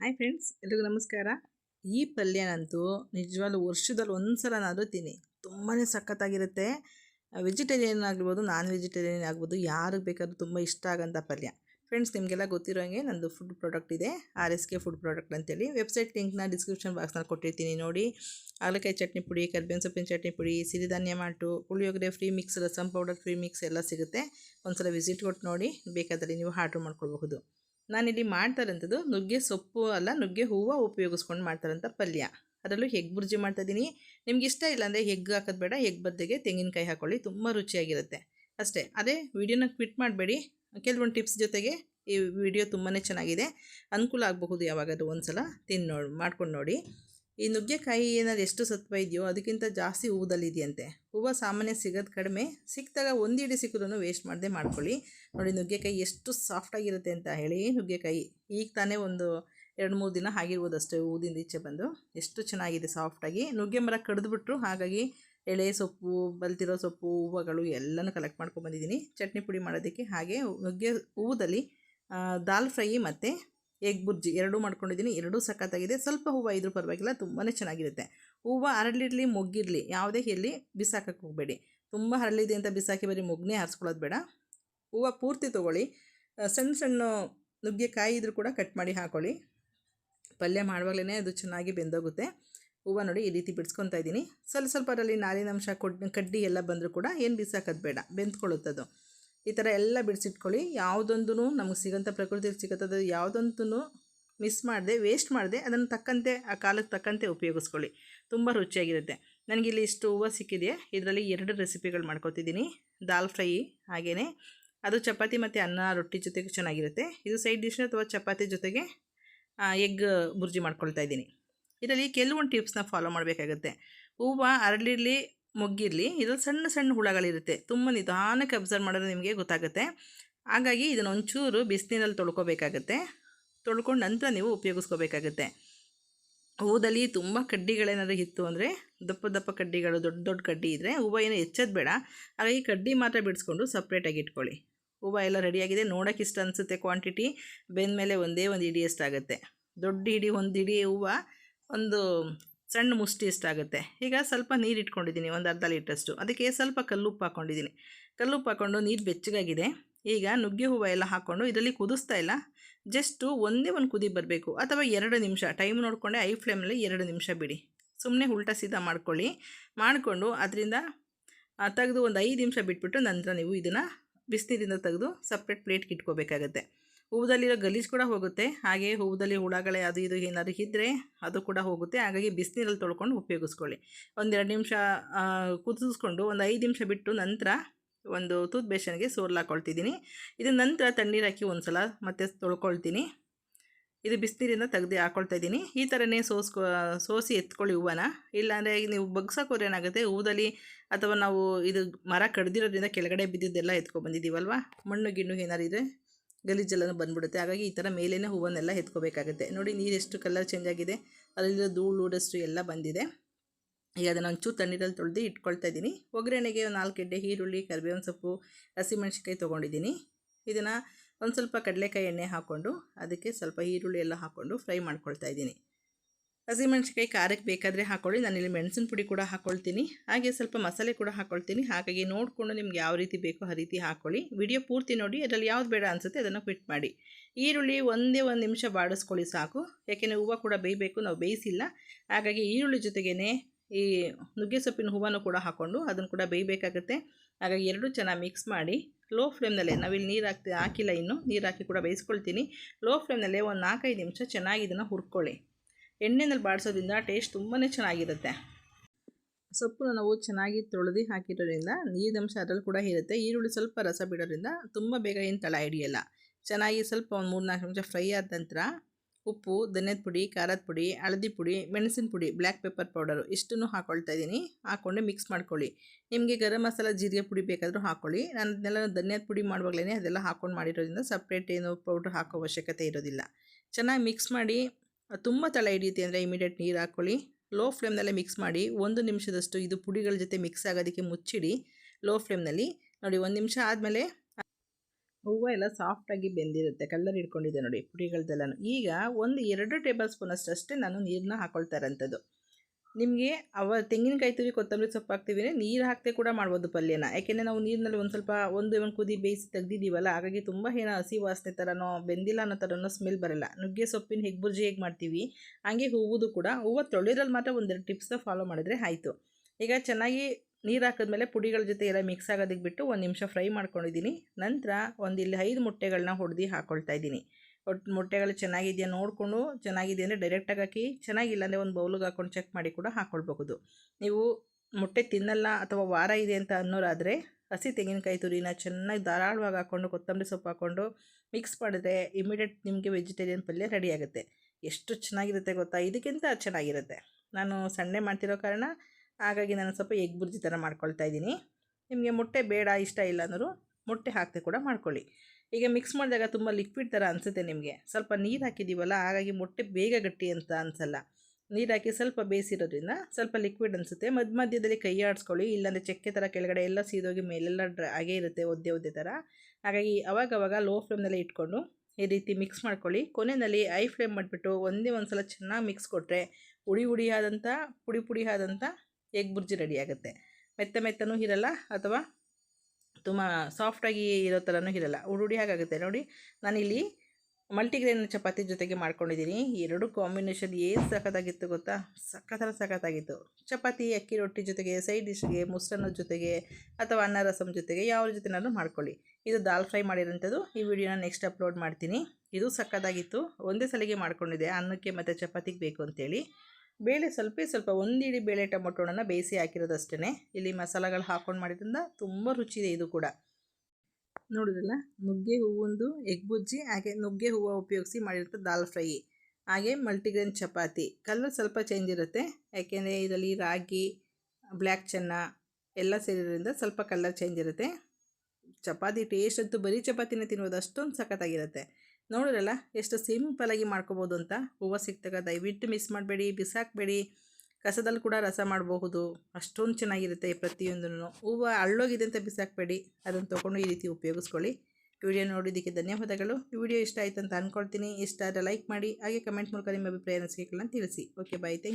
Hi friends ಎಲ್ರಿಗೂ ನಮಸ್ಕಾರ. ಈ ಪಲ್ಯನಂತೂ ನಿಜವಾಗ್ಲೂ ವರ್ಷದಲ್ಲಿ ಒಂದು ಸಲನಾದರೂ ತಿನ್ನಿ. ತುಂಬಾ ಸಖತ್ತಾಗಿರುತ್ತೆ. ವೆಜಿಟೇರಿಯನ್ ಆಗಿರ್ಬೋದು ನಾನ್ ವೆಜಿಟೇರಿಯನ್ ಆಗ್ಬೋದು ಯಾರಿಗೆ ಬೇಕಾದ್ರೂ ತುಂಬ ಇಷ್ಟ ಆಗೋಂಥ ಪಲ್ಯ. ಫ್ರೆಂಡ್ಸ್ ನಿಮಗೆಲ್ಲ ಗೊತ್ತಿರೋ ಹಾಗೆ ನಂದು ಫುಡ್ ಪ್ರಾಡಕ್ಟ್ ಇದೆ. R S K food product ಅಂತೇಳಿ. ವೆಬ್ಸೈಟ್ ಲಿಂಕ್ನ ಡಿಸ್ಕ್ರಿಪ್ಷನ್ ಬಾಕ್ಸ್ನಲ್ಲಿ ಕೊಟ್ಟಿರ್ತೀನಿ ನೋಡಿ. ಹಾಗಲಕಾಯಿ ಚಟ್ನಿ ಪುಡಿ, ಕರ್ಬೇವಿನ ಸೊಪ್ಪಿನ ಚಟ್ನಿ ಪುಡಿ ಸಿರಿಧಾನ್ಯ ಮಾಟು puliyogare premix rasam powder premix ಎಲ್ಲ ಸಿಗುತ್ತೆ. ಒಂದ್ಸಲ ವಿಸಿಟ್ ಕೊಟ್ಟು ನೋಡಿ. ಬೇಕಾದಲ್ಲಿ ನೀವು ಆರ್ಡ್ರ್ ಮಾಡ್ಕೊಳ್ಬಹುದು. ನಾನಿಲ್ಲಿ ಮಾಡ್ತಾರಂಥದ್ದು ನುಗ್ಗೆ ಸೊಪ್ಪು ಅಲ್ಲ, ನುಗ್ಗೆ ಹೂವು ಉಪಯೋಗಿಸ್ಕೊಂಡು ಮಾಡ್ತಾರಂಥ ಪಲ್ಯ. ಅದರಲ್ಲೂ ಹೆಗ್ ಬುರ್ಜಿ ಮಾಡ್ತಾಯಿದ್ದೀನಿ ನಿಮ್ಗೆ ಇಷ್ಟ ಇಲ್ಲಾಂದರೆ ಹೆಗ್ ಹಾಕೋದು ಬೇಡ ಹೆಗ್ ಬದ್ದೆಗೆ ತೆಂಗಿನಕಾಯಿ ಹಾಕೊಳ್ಳಿ, ತುಂಬ ರುಚಿಯಾಗಿರುತ್ತೆ. ಅಷ್ಟೇ, ಅದೇ ವಿಡಿಯೋನ ಕ್ವಿಟ್ ಮಾಡಬೇಡಿ. ಕೆಲವೊಂದು ಟಿಪ್ಸ್ ಜೊತೆಗೆ ಈ ವಿಡಿಯೋ ತುಂಬಾ ಚೆನ್ನಾಗಿದೆ. ಅನುಕೂಲ ಆಗಬಹುದು ಯಾವಾಗಾದ್ರೂ ಒಂದು ಸಲ ತಿಂದು ನೋಡಿ ಮಾಡ್ಕೊಂಡು ನೋಡಿ. ಈ ನುಗ್ಗೆಕಾಯಿ ಏನಾದ್ರು ಎಷ್ಟು ಸತ್ವ ಇದೆಯೋ ಅದಕ್ಕಿಂತ ಜಾಸ್ತಿ ಹೂವುದಲ್ಲಿದೆಯಂತೆ. ಹೂವು ಸಾಮಾನ್ಯ ಸಿಗೋದು ಕಡಿಮೆ ಸಿಕ್ಕಿದಾಗ ಒಂದಿಡಿ ಸಿಕ್ಕಿದ್ರೂ ವೇಸ್ಟ್ ಮಾಡದೆ ಮಾಡ್ಕೊಳ್ಳಿ. ನೋಡಿ ನುಗ್ಗೆಕಾಯಿ ಎಷ್ಟು ಸಾಫ್ಟಾಗಿರುತ್ತೆ ಅಂತ ಹೇಳಿ ನುಗ್ಗೆಕಾಯಿ. ಈಗ ತಾನೇ ಒಂದು ಎರಡು ಮೂರು ದಿನ ಆಗಿರ್ಬೋದು ಅಷ್ಟೇ ಹೂವಿಂದ ಈಚೆ ಬಂದು. ಎಷ್ಟು ಚೆನ್ನಾಗಿದೆ ಸಾಫ್ಟಾಗಿ ನುಗ್ಗೆ ಮರ ಕಡಿದ್ಬಿಟ್ರು ಹಾಗಾಗಿ ಎಳೆ ಸೊಪ್ಪು, ಬಲ್ತಿರೋ ಸೊಪ್ಪು, ಹೂವುಗಳು ಎಲ್ಲನೂ ಕಲೆಕ್ಟ್ ಮಾಡ್ಕೊಂಡ್ಬಂದಿದ್ದೀನಿ ಚಟ್ನಿ ಪುಡಿ ಮಾಡೋದಕ್ಕೆ ಹಾಗೆ ನುಗ್ಗೆ ಹೂವದಲ್ಲಿ ದಾಲ್ ಫ್ರೈ ಮತ್ತು ಎಗ್ ಬುರ್ಜಿ? ಎರಡೂ ಮಾಡ್ಕೊಂಡಿದ್ದೀನಿ ಎರಡೂ ಸಖತ್ತಾಗಿದೆ. ಸ್ವಲ್ಪ ಹೂವು ಇದ್ರೂ ಪರವಾಗಿಲ್ಲ ತುಂಬಾ ಚೆನ್ನಾಗಿರುತ್ತೆ. ಹೂವು ಅರಳಿರಲಿ ಮೊಗ್ಗಿರಲಿ, ಯಾವುದೇ ಇರಲಿ ಬಿಸಾಕಕ್ಕೆ ಹೋಗಬೇಡಿ. ತುಂಬ ಹರಳಿದೆ ಅಂತ ಬಿಸಾಕಿ ಬರೀ ಮೊಗ್ನೆ ಹಾರಿಸ್ಕೊಳ್ಳೋದು ಬೇಡ. ಹೂವು ಪೂರ್ತಿ ತೊಗೊಳ್ಳಿ. ಸಣ್ಣ ಸಣ್ಣ ನುಗ್ಗೆಕಾಯಿ ಇದ್ರೂ ಕೂಡ ಕಟ್ ಮಾಡಿ ಹಾಕೊಳ್ಳಿ. ಪಲ್ಯ ಮಾಡುವಾಗಲೇ ಅದು ಚೆನ್ನಾಗಿ ಬೆಂದೋಗುತ್ತೆ. ಹೂವು ನೋಡಿ ಈ ರೀತಿ ಬಿಡಿಸ್ಕೊತಾ ಇದ್ದೀನಿ ಸ್ವಲ್ಪ ಸ್ವಲ್ಪ ಅದರಲ್ಲಿ ನಾರಿನಂಶ ಕೊಡ್, ಕಡ್ಡಿ ಎಲ್ಲ ಬಂದರೂ ಕೂಡ ಏನು ಬಿಸಾಕೋದು ಬೇಡ ಬೆಂದ್ಕೊಳ್ಳುತ್ತದು ಈ ಥರ ಎಲ್ಲ ಬಿಡಿಸಿಟ್ಕೊಳ್ಳಿ. ಯಾವುದೊಂದೂ ನಮಗೆ ಸಿಗೋಂಥ ಪ್ರಕೃತಿಯಲ್ಲಿ ಸಿಗುತ್ತದೆ ಯಾವುದೊಂದೂ ಮಿಸ್ ಮಾಡಿದೆ, ವೇಸ್ಟ್ ಮಾಡಿದೆ ಅದನ್ನು ತಕ್ಕಂತೆ, ಆ ಕಾಲಕ್ಕೆ ತಕ್ಕಂತೆ ಉಪಯೋಗಿಸ್ಕೊಳ್ಳಿ. ತುಂಬ ರುಚಿಯಾಗಿರುತ್ತೆ. ನನಗಿಲ್ಲಿ ಇಷ್ಟು ಹೂವು ಸಿಕ್ಕಿದೆ ಇದರಲ್ಲಿ ಎರಡು ರೆಸಿಪಿಗಳು ಮಾಡ್ಕೊತಿದ್ದೀನಿ. ದಾಲ್ ಫ್ರೈ ಹಾಗೇ ಅದು ಚಪಾತಿ ಮತ್ತು ಅನ್ನ ರೊಟ್ಟಿ ಜೊತೆಗೆ ಚೆನ್ನಾಗಿರುತ್ತೆ. ಇದು ಸೈಡ್ ಡಿಶ್ ಅಥವಾ ಚಪಾತಿ ಜೊತೆಗೆ ಎಗ್ ಬುರ್ಜಿ ಮಾಡ್ಕೊಳ್ತಾ ಇದ್ದೀನಿ. ಇದರಲ್ಲಿ ಕೆಲವೊಂದು ಟಿಪ್ಸ್ನ ಫಾಲೋ ಮಾಡಬೇಕಾಗುತ್ತೆ. ಹೂವು ಅರಳಿರಲಿ ಮೊಗ್ಗಿರಲಿ. ಇದ್ರಲ್ಲಿ ಸಣ್ಣ ಸಣ್ಣ ಹುಳಗಳಿರುತ್ತೆ. ತುಂಬ ನಿಧಾನಕ್ಕೆ ಅಬ್ಸರ್ವ್ ಮಾಡಿದ್ರೆ ನಿಮಗೆ ಗೊತ್ತಾಗುತ್ತೆ. ಹಾಗಾಗಿ ಇದನ್ನು ಒಂಚೂರು ಬಿಸಿನೀರಲ್ಲಿ ತೊಳ್ಕೊಬೇಕಾಗತ್ತೆ. ತೊಳ್ಕೊಂಡು ನಂತರ ನೀವು ಉಪಯೋಗಿಸ್ಕೋಬೇಕಾಗತ್ತೆ. ಹೂದಲ್ಲಿ ತುಂಬ ಕಡ್ಡಿಗಳೇನಾದ್ರೂ ಇತ್ತು ಅಂದರೆ ದಪ್ಪ ದಪ್ಪ ಕಡ್ಡಿಗಳು, ದೊಡ್ಡ ದೊಡ್ಡ ಕಡ್ಡಿ ಇದ್ದರೆ ಹೂವು ಏನೂ ಹೆಚ್ಚೋದು ಬೇಡ. ಹಾಗಾಗಿ ಕಡ್ಡಿ ಮಾತ್ರ ಬಿಡಿಸ್ಕೊಂಡು ಸಪ್ರೇಟಾಗಿ ಇಟ್ಕೊಳ್ಳಿ. ಹೂವು ಎಲ್ಲ ರೆಡಿಯಾಗಿದೆ ನೋಡೋಕೆ ಇಷ್ಟ ಅನಿಸುತ್ತೆ ಕ್ವಾಂಟಿಟಿ ಬೆಂದ ಮೇಲೆ ಒಂದೇ ಒಂದು ಇಡಿಯಷ್ಟಾಗುತ್ತೆ. ದೊಡ್ಡ ಇಡಿ, ಒಂದು ಇಡಿ ಹೂವು ಒಂದು ಸಣ್ಣ ಮುಷ್ಟಿ ಎಷ್ಟಾಗುತ್ತೆ? ಈಗ ಸ್ವಲ್ಪ ನೀರು ಇಟ್ಕೊಂಡಿದ್ದೀನಿ, ಒಂದು ಅರ್ಧ ಲೀಟ್ರಷ್ಟು ಅದಕ್ಕೆ ಸ್ವಲ್ಪ ಕಲ್ಲುಪ್ಪು ಹಾಕ್ಕೊಂಡಿದ್ದೀನಿ ಕಲ್ಲುಪ್ಪು ಹಾಕ್ಕೊಂಡು ನೀರು ಬೆಚ್ಚಗಾಗಿದೆ. ಈಗ ನುಗ್ಗೆ ಹೂವು ಎಲ್ಲ ಹಾಕ್ಕೊಂಡು ಇದರಲ್ಲಿ ಕುದಿಸ್ತಾ ಇಲ್ಲ. ಜಸ್ಟು ಒಂದೇ ಒಂದು ಕುದಿ ಬರಬೇಕು. ಅಥವಾ ಎರಡು ನಿಮಿಷ, ಟೈಮ್ ನೋಡಿಕೊಂಡೆ ಐ ಫ್ಲೇಮಲ್ಲಿ ಎರಡು ನಿಮಿಷ ಬಿಡಿ. ಸುಮ್ಮನೆ ಉಲ್ಟಾ ಸೀದಾ ಮಾಡ್ಕೊಳ್ಳಿ. ಮಾಡಿಕೊಂಡು ಅದರಿಂದ ತೆಗೆದು ಒಂದು ಐದು ನಿಮಿಷ ಬಿಟ್ಬಿಟ್ಟು ನಂತರ ನೀವು ಇದನ್ನು ಬಿಸಿನೀರಿಂದ ತೆಗೆದು ಸಪ್ರೇಟ್ ಪ್ಲೇಟ್ಗೆ ಇಟ್ಕೋಬೇಕಾಗತ್ತೆ. ಹೂವದಲ್ಲಿರೋ ಗಲೀಜು ಕೂಡ ಹೋಗುತ್ತೆ. ಹಾಗೆ ಹೂವುದಲ್ಲಿ ಹುಳಗಳೇ ಅದು ಇದು ಏನಾದರೂ ಇದ್ದರೆ ಅದು ಕೂಡ ಹೋಗುತ್ತೆ. ಹಾಗಾಗಿ ಬಿಸಿನೀರಲ್ಲಿ ತೊಳ್ಕೊಂಡು ಉಪಯೋಗಿಸ್ಕೊಳ್ಳಿ. ಒಂದೆರಡು ನಿಮಿಷ ಕುದಿಸ್ಕೊಂಡು ಒಂದು ಐದು ನಿಮಿಷ ಬಿಟ್ಟು ನಂತರ ಒಂದು ತೂತ್ ಬೇಸನ್ಗೆ ಸೋರ್ಲಾಕೊಳ್ತಿದ್ದೀನಿ ಇದು ನಂತರ ತಣ್ಣೀರು ಹಾಕಿ ಒಂದು ಸಲ ಮತ್ತೆ ತೊಳ್ಕೊಳ್ತೀನಿ. ಇದು ಬಿಸಿನೀರಿಂದ ತೆಗ್ದು ಹಾಕೊಳ್ತಾ ಇದ್ದೀನಿ. ಈ ಥರನೇ ಸೋಸ್ಕೊ ಸೋಸಿ ಎತ್ಕೊಳ್ಳಿ ಹೂವನ ಇಲ್ಲಾಂದರೆ ನೀವು ಬಗ್ಸೋಕೋರು ಏನಾಗುತ್ತೆ ಹೂದಲ್ಲಿ ಅಥವಾ ನಾವು ಇದು ಮರ ಕಡ್ದಿರೋದ್ರಿಂದ ಕೆಳಗಡೆ ಬಿದ್ದಿದ್ದೆಲ್ಲ ಎತ್ಕೊಬಂದಿದ್ದೀವಲ್ವ ಮಣ್ಣು ಗಿಣ್ಣು ಏನಾರು ಇದ್ದರೆ ಗಲೀಜೆಲ್ಲ ಬಂದ್ಬಿಡುತ್ತೆ. ಹಾಗಾಗಿ ಈ ಥರ ಮೇಲೇ ಹೂವನ್ನೆಲ್ಲ ಎತ್ಕೋಬೇಕಾಗುತ್ತೆ. ನೋಡಿ, ನೀರು ಎಷ್ಟು ಕಲರ್ ಚೇಂಜ್ ಆಗಿದೆ. ಅಲ್ಲಿರೋ ಧೂಳು, ಡಸ್ಟು ಎಲ್ಲ ಬಂದಿದೆ. ಈಗ ಅದನ್ನು ಒಂಚೂರು ತಣ್ಣೀರಲ್ಲಿ ತೊಳೆದು ಇಟ್ಕೊಳ್ತಾ ಇದ್ದೀನಿ. ಒಗ್ಗರಣೆಗೆ ಒಂದು ನಾಲ್ಕು ಗೆಡ್ಡೆ ಈರುಳ್ಳಿ, ಕರಿಬೇವಿನ ಸೊಪ್ಪು ಹಸಿಮೆಣ್ಸಿಕಾಯಿ ತೊಗೊಂಡಿದ್ದೀನಿ. ಇದನ್ನು ಒಂದು ಸ್ವಲ್ಪ ಕಡಲೆಕಾಯಿ ಎಣ್ಣೆ ಹಾಕ್ಕೊಂಡು ಅದಕ್ಕೆ ಸ್ವಲ್ಪ ಈರುಳ್ಳಿ ಎಲ್ಲ ಹಾಕ್ಕೊಂಡು ಫ್ರೈ ಮಾಡ್ಕೊಳ್ತಾ ಇದ್ದೀನಿ. ಹಸಿಮೆಣ್ಸಿಕಾಯಿ ಖಾರಕ್ಕೆ ಬೇಕಾದರೆ ಹಾಕ್ಕೊಳ್ಳಿ ನಾನಿಲ್ಲಿ ಮೆಣಸಿನ ಪುಡಿ ಕೂಡ ಹಾಕ್ಕೊಳ್ತೀನಿ ಹಾಗೆ ಸ್ವಲ್ಪ ಮಸಾಲೆ ಕೂಡ ಹಾಕ್ಕೊಳ್ತೀನಿ ಹಾಗಾಗಿ ನೋಡಿಕೊಂಡು ನಿಮ್ಗೆ ಯಾವ ರೀತಿ ಬೇಕೋ ಆ ರೀತಿ ಹಾಕ್ಕೊಳ್ಳಿ ವಿಡಿಯೋ ಪೂರ್ತಿ ನೋಡಿ, ಅದರಲ್ಲಿ ಯಾವ್ದು ಬೇಡ ಅನಿಸುತ್ತೆ ಅದನ್ನು ಕ್ವಿಟ್ ಮಾಡಿ. ಈರುಳ್ಳಿ ಒಂದೇ ಒಂದು ನಿಮಿಷ ಬಾಡಿಸ್ಕೊಳ್ಳಿ ಸಾಕು. ಯಾಕೆಂದರೆ ಹೂವು ಕೂಡ ಬೇಯಬೇಕು, ನಾವು ಬೇಯಿಸಿಲ್ಲ. ಹಾಗಾಗಿ ಈರುಳ್ಳಿ ಜೊತೆಗೇ ಈ ನುಗ್ಗೆ ಸೊಪ್ಪಿನ ಹೂವನ್ನು ಕೂಡ ಹಾಕ್ಕೊಂಡು ಅದನ್ನು ಕೂಡ ಬೇಯಬೇಕಾಗುತ್ತೆ. ಹಾಗಾಗಿ ಎರಡೂ ಚೆನ್ನಾಗಿ ಮಿಕ್ಸ್ ಮಾಡಿ ಲೋ ಫ್ಲೇಮ್ನಲ್ಲೇ ನಾವಿಲ್ಲಿ ನೀರು ಹಾಕ್ತಿ, ಹಾಕಿಲ್ಲ ಇನ್ನು, ನೀರು ಹಾಕಿ ಕೂಡ ಬೇಯಿಸ್ಕೊಳ್ತೀನಿ. ಲೋ ಫ್ಲೇಮ್ನಲ್ಲೇ ಒಂದು ನಾಲ್ಕೈದು ನಿಮಿಷ ಚೆನ್ನಾಗಿ ಇದನ್ನು ಹುರ್ಕೊಳ್ಳಿ. ಎಣ್ಣೆನಲ್ಲಿ ಬಾಡಿಸೋದ್ರಿಂದ ಟೇಸ್ಟ್ ತುಂಬಾ ಚೆನ್ನಾಗಿರುತ್ತೆ. ಸೊಪ್ಪನ್ನು ನಾವು ಚೆನ್ನಾಗಿ ತೊಳೆದು ಹಾಕಿರೋದ್ರಿಂದ ನೀರಿನಂಶ ಅದರಲ್ಲಿ ಕೂಡ ಇರುತ್ತೆ. ಈರುಳ್ಳಿ ಸ್ವಲ್ಪ ರಸ ಬಿಡೋದ್ರಿಂದ ತುಂಬ ಬೇಗ ಏನು ತಳ ಹಿಡಿಯಲ್ಲ. ಚೆನ್ನಾಗಿ ಸ್ವಲ್ಪ ಒಂದು ಮೂರು ನಾಲ್ಕು ನಿಮಿಷ ಫ್ರೈ ಆದ ನಂತರ ಉಪ್ಪು, ಧನ್ಯದ ಪುಡಿ, ಖಾರದ ಪುಡಿ, ಹಳದಿ ಪುಡಿ, ಮೆಣಸಿನ ಪುಡಿ, ಬ್ಲ್ಯಾಕ್ ಪೆಪ್ಪರ್ ಪೌಡರು ಇಷ್ಟನ್ನು ಹಾಕೊಳ್ತಾ ಇದ್ದೀನಿ. ಹಾಕ್ಕೊಂಡು ಮಿಕ್ಸ್ ಮಾಡ್ಕೊಳ್ಳಿ. ನಿಮಗೆ ಗರಂ ಮಸಾಲ ಜೀರಿಗೆ ಪುಡಿ ಬೇಕಾದರೂ ಹಾಕ್ಕೊಳ್ಳಿ. ನಾನು ಅದನ್ನೆಲ್ಲ ಧನ್ಯದ ಪುಡಿ ಮಾಡುವಾಗಲೇ ಅದೆಲ್ಲ ಹಾಕ್ಕೊಂಡು ಮಾಡಿರೋದ್ರಿಂದ ಸಪ್ರೇಟ್ ಏನು ಪೌಡ್ರ್ ಹಾಕೋ ಅವಶ್ಯಕತೆ ಇರೋದಿಲ್ಲ. ಚೆನ್ನಾಗಿ ಮಿಕ್ಸ್ ಮಾಡಿ ತುಂಬ ತಳ ಹಿಡಿಯುತ್ತೆ ಅಂದರೆ ಇಮಿಡಿಯೇಟ್ ನೀರು ಹಾಕ್ಕೊಳ್ಳಿ. ಲೋ ಫ್ಲೇಮ್ನಲ್ಲೇ ಮಿಕ್ಸ್ ಮಾಡಿ ಒಂದು ನಿಮಿಷದಷ್ಟು ಇದು ಪುಡಿಗಳ ಜೊತೆ ಮಿಕ್ಸ್ ಆಗೋದಕ್ಕೆ ಮುಚ್ಚಿಡಿ. ಲೋ ಫ್ಲೇಮ್ನಲ್ಲಿ ನೋಡಿ ಒಂದು ನಿಮಿಷ ಆದಮೇಲೆ ಹೂವು ಎಲ್ಲ ಸಾಫ್ಟಾಗಿ ಬೆಂದಿರುತ್ತೆ ಕಲ್ಲರ್ ಹಿಡ್ಕೊಂಡಿದೆ ನೋಡಿ ಪುಡಿಗಳದೆಲ್ಲ ಈಗ ಒಂದು ಎರಡು ಟೇಬಲ್ ಸ್ಪೂನಷ್ಟು ಅಷ್ಟೇ ನಾನು ನೀರನ್ನ ಹಾಕ್ಕೊಳ್ತಾ ಇರೋಂಥದ್ದು. ನಿಮಗೆ ಅವ ತೆಂಗಿನಕಾಯಿ ತುರಿ, ಕೊತ್ತಂಬರಿ ಸೊಪ್ಪು ಹಾಕ್ತೀವಿ ನೀರು ಹಾಕ್ತೇ ಕೂಡ ಮಾಡ್ಬೋದು ಪಲ್ಯನ. ಯಾಕೆಂದರೆ ನಾವು ನೀರಿನಲ್ಲಿ ಒಂದು ಸ್ವಲ್ಪ, ಒಂದು ಒಂದು ಕುದಿ ಬೇಯಿಸಿ ತೆಗ್ದಿದ್ದೀವಲ್ಲ, ಹಾಗಾಗಿ ತುಂಬ ಏನೋ ಹಸಿ ವಾಸನೆ ಥರನೋ ಬೆಂದಿಲ್ಲ ಅನ್ನೋ ಥರನೋ ಸ್ಮೆಲ್ ಬರಲ್ಲ. ನುಗ್ಗೆ ಸೊಪ್ಪಿನ ಹೆಗ್ಬುರ್ಜಿ ಹೇಗೆ ಮಾಡ್ತೀವಿ, ಹಾಗೆ ಹೂವುದು ಕೂಡ, ಹೂವು ತೊಳೆಯೋದ್ರಲ್ಲಿ ಮಾತ್ರ ಒಂದೆರಡು ಟಿಪ್ಸ್ನ ಫಾಲೋ ಮಾಡಿದ್ರೆ ಆಯಿತು. ಈಗ ಚೆನ್ನಾಗಿ ನೀರು ಹಾಕಿದ್ಮೇಲೆ ಪುಡಿಗಳ ಜೊತೆ ಎಲ್ಲ ಮಿಕ್ಸ್ ಆಗೋದಕ್ಕೆ ಬಿಟ್ಟು ಒಂದು ನಿಮಿಷ ಫ್ರೈ ಮಾಡ್ಕೊಂಡಿದ್ದೀನಿ. ನಂತರ ಒಂದು ಇಲ್ಲಿ ಐದು ಮೊಟ್ಟೆಗಳನ್ನ ಹೊಡೆದು ಹಾಕ್ಕೊಳ್ತಾ ಇದ್ದೀನಿ. ಒಟ್ಟು ಮೊಟ್ಟೆಗಳು ಚೆನ್ನಾಗಿದೆಯಾ ನೋಡಿಕೊಂಡು ಚೆನ್ನಾಗಿದೆ ಅಂದರೆ ಡೈರೆಕ್ಟಾಗಿ ಹಾಕಿ, ಚೆನ್ನಾಗಿಲ್ಲ ಅಂದರೆ ಒಂದು ಬೌಲಿಗೆ ಹಾಕ್ಕೊಂಡು ಚೆಕ್ ಮಾಡಿ ಕೂಡ ಹಾಕ್ಕೊಳ್ಬಹುದು ನೀವು ಮೊಟ್ಟೆ ತಿನ್ನಲ್ಲ ಅಥವಾ ವಾರ ಇದೆ ಅಂತ ಅನ್ನೋರಾದರೆ ಹಸಿ ತೆಂಗಿನಕಾಯಿ ತುರಿನ ಚೆನ್ನಾಗಿ ಧಾರಾಳವಾಗಿ ಹಾಕ್ಕೊಂಡು ಕೊತ್ತಂಬರಿ ಸೊಪ್ಪು ಹಾಕ್ಕೊಂಡು ಮಿಕ್ಸ್ ಮಾಡಿದ್ರೆ ಇಮಿಡಿಯೇಟ್ ನಿಮಗೆ ವೆಜಿಟೇರಿಯನ್ ಪಲ್ಯ ರೆಡಿ ಆಗುತ್ತೆ. ಎಷ್ಟು ಚೆನ್ನಾಗಿರುತ್ತೆ ಗೊತ್ತಾ? ಇದಕ್ಕಿಂತ ಚೆನ್ನಾಗಿರುತ್ತೆ. ನಾನು ಸಂಡೆ ಮಾಡ್ತಿರೋ ಕಾರಣ ಹಾಗಾಗಿ ನಾನು ಸ್ವಲ್ಪ ಎಗ್ ಬುರ್ಜಿ ಥರ ಮಾಡ್ಕೊಳ್ತಾ ಇದ್ದೀನಿ. ನಿಮಗೆ ಮೊಟ್ಟೆ ಬೇಡ, ಇಷ್ಟ ಇಲ್ಲ ಅಂದರೂ ಮೊಟ್ಟೆ ಹಾಕದೆ ಕೂಡ ಮಾಡ್ಕೊಳ್ಳಿ. ಈಗ ಮಿಕ್ಸ್ ಮಾಡಿದಾಗ ತುಂಬ ಲಿಕ್ವಿಡ್ ಥರ ಅನಿಸುತ್ತೆ ನಿಮಗೆ. ಸ್ವಲ್ಪ ನೀರು ಹಾಕಿದ್ದೀವಲ್ಲ ಹಾಗಾಗಿ ಮೊಟ್ಟೆ ಬೇಗ ಗಟ್ಟಿ ಅಂತ ಅನಿಸಲ್ಲ. ನೀರು ಹಾಕಿ ಸ್ವಲ್ಪ ಬೇಯಿಸಿರೋದ್ರಿಂದ ಸ್ವಲ್ಪ ಲಿಕ್ವಿಡ್ ಅನಿಸುತ್ತೆ. ಮಧ್ಯ ಮಧ್ಯದಲ್ಲಿ ಕೈ ಆಡಿಸ್ಕೊಳ್ಳಿ, ಇಲ್ಲಾಂದರೆ ಚಕ್ಕೆ ಥರ ಕೆಳಗಡೆ ಎಲ್ಲ ಸೀದೋಗಿ ಮೇಲೆಲ್ಲ ಡ್ರ ಆಗೇ ಇರುತ್ತೆ ಒದ್ದೆ ಒದ್ದೆ ಥರ ಹಾಗಾಗಿ ಅವಾಗವಾಗ ಲೋ ಫ್ಲೇಮ್ನಲ್ಲೇ ಇಟ್ಕೊಂಡು ಈ ರೀತಿ ಮಿಕ್ಸ್ ಮಾಡ್ಕೊಳ್ಳಿ. ಕೊನೆಯಲ್ಲಿ ಐ ಫ್ಲೇಮ್ ಮಾಡಿಬಿಟ್ಟು ಒಂದೇ ಒಂದು ಸಲ ಚೆನ್ನಾಗಿ ಮಿಕ್ಸ್ ಕೊಟ್ಟರೆ ಹುಡಿ ಹುಡಿ ಆದಂಥ ಪುಡಿ ಪುಡಿ ಆದಂಥ ಎಗ್ ಬುರ್ಜಿ ರೆಡಿ ಆಗುತ್ತೆ. ಮೆತ್ತ ಮೆತ್ತನೂ ಇರಲ್ಲ ಅಥವಾ ತುಂಬ ಸಾಫ್ಟಾಗಿ ಇರೋ ಥರನೂ ಇರಲ್ಲ. ಉಡುಡಿ ಹಾಗಾಗುತ್ತೆ. ನೋಡಿ, ನಾನಿಲ್ಲಿ ಮಲ್ಟಿಗ್ರೇನ್ ಚಪಾತಿ ಜೊತೆಗೆ ಮಾಡ್ಕೊಂಡಿದ್ದೀನಿ. ಎರಡು ಕಾಂಬಿನೇಷನ್ ಏನು ಸಖತ್ತಾಗಿತ್ತು ಗೊತ್ತಾ? ಸಖತ್ತರ ಸಖತ್ತಾಗಿತ್ತು. ಚಪಾತಿ, ಅಕ್ಕಿ ರೊಟ್ಟಿ ಜೊತೆಗೆ ಸೈಡ್ ಡಿಶ್ಗೆ ಮೊಸರನ್ನ ಜೊತೆಗೆ ಅಥವಾ ಅನ್ನ ರಸಂ ಜೊತೆಗೆ ಯಾವ ಜೊತೆನಾದ್ರೂ ಮಾಡ್ಕೊಳ್ಳಿ. ಇದು ದಾಲ್ ಫ್ರೈ ಮಾಡಿರೋಂಥದ್ದು. ಈ ವಿಡಿಯೋನ ನೆಕ್ಸ್ಟ್ ಅಪ್ಲೋಡ್ ಮಾಡ್ತೀನಿ. ಇದು ಸಖತ್ತಾಗಿತ್ತು. ಒಂದೇ ಸಲಿಗೆ ಮಾಡ್ಕೊಂಡಿದ್ದೆ. ಅನ್ನಕ್ಕೆ ಮತ್ತು ಚಪಾತಿಗೆ ಬೇಕು ಅಂತೇಳಿ. ಬೇಳೆ ಸ್ವಲ್ಪ ಸ್ವಲ್ಪ ಒಂದಿಡಿ ಬೇಳೆ ಟೊಮೊಟೊನ ಬೇಯಿಸಿ ಹಾಕಿರೋದಷ್ಟೇ ಇಲ್ಲಿ ಮಸಾಲೆಗಳು ಹಾಕೊಂಡು ಮಾಡಿದ್ರಿಂದ ತುಂಬ ರುಚಿ ಇದೆ ಇದು ಕೂಡ. ನೋಡಿದ್ರಲ್ಲ? ನುಗ್ಗೆ ಹೂವೊಂದು ಎಗ್ ಬುಜ್ಜಿ ಹಾಗೆ ನುಗ್ಗೆ ಹೂವು ಉಪಯೋಗಿಸಿ ಮಾಡಿರುತ್ತೆ ದಾಲ್ ಫ್ರೈ. ಹಾಗೆ ಮಲ್ಟಿಗ್ರೇನ್ ಚಪಾತಿ. ಕಲರ್ ಸ್ವಲ್ಪ ಚೇಂಜ್ ಇರುತ್ತೆ. ಯಾಕೆಂದರೆ ಇದರಲ್ಲಿ ರಾಗಿ, ಬ್ಲ್ಯಾಕ್ ಚೆನ್ನ ಎಲ್ಲ ಸೇರಿರೋದ್ರಿಂದ ಸ್ವಲ್ಪ ಕಲರ್ ಚೇಂಜ್ ಇರುತ್ತೆ. ಚಪಾತಿ ಟೇಸ್ಟ್ ಅಂತೂ ಬರೀ ಚಪಾತಿನೇ ತಿನ್ನೋದು ಅಷ್ಟೊಂದು ಸಖತ್ತಾಗಿರುತ್ತೆ. ನೋಡಿರಲ್ಲ ಎಷ್ಟು ಸಿಂಪಲಾಗಿ ಮಾಡ್ಕೋಬೋದು ಅಂತ. ಹೂವು ಸಿಕ್ತಾಗ ದಯವಿಟ್ಟು ಮಿಸ್ ಮಾಡಬೇಡಿ, ಬಿಸಾಕಬೇಡಿ. ಕಸದಲ್ಲಿ ಕೂಡ ರಸ ಮಾಡಬಹುದು. ಅಷ್ಟೊಂದು ಚೆನ್ನಾಗಿರುತ್ತೆ ಪ್ರತಿಯೊಂದನ್ನು. ಹೂವು ಅಳ್ಳೋಗಿದೆ ಅಂತ ಬಿಸಾಕಬೇಡಿ. ಅದನ್ನು ತೊಗೊಂಡು ಈ ರೀತಿ ಉಪಯೋಗಿಸ್ಕೊಳ್ಳಿ. ವಿಡಿಯೋ ನೋಡಿದ್ದಕ್ಕೆ ಧನ್ಯವಾದಗಳು. ಈ ವಿಡಿಯೋ ಇಷ್ಟ ಆಯಿತು ಅಂತ ಅಂದ್ಕೊಳ್ತೀನಿ ಇಷ್ಟ ಆದರೆ ಲೈಕ್ ಮಾಡಿ, ಹಾಗೆ ಕಮೆಂಟ್ ಮೂಲಕ ನಿಮ್ಮ ಅಭಿಪ್ರಾಯ ಅನಿಸಿಕೆಗಳನ್ನ ತಿಳಿಸಿ ಓಕೆ ಬಾಯ್ ಥ್ಯಾಂಕ್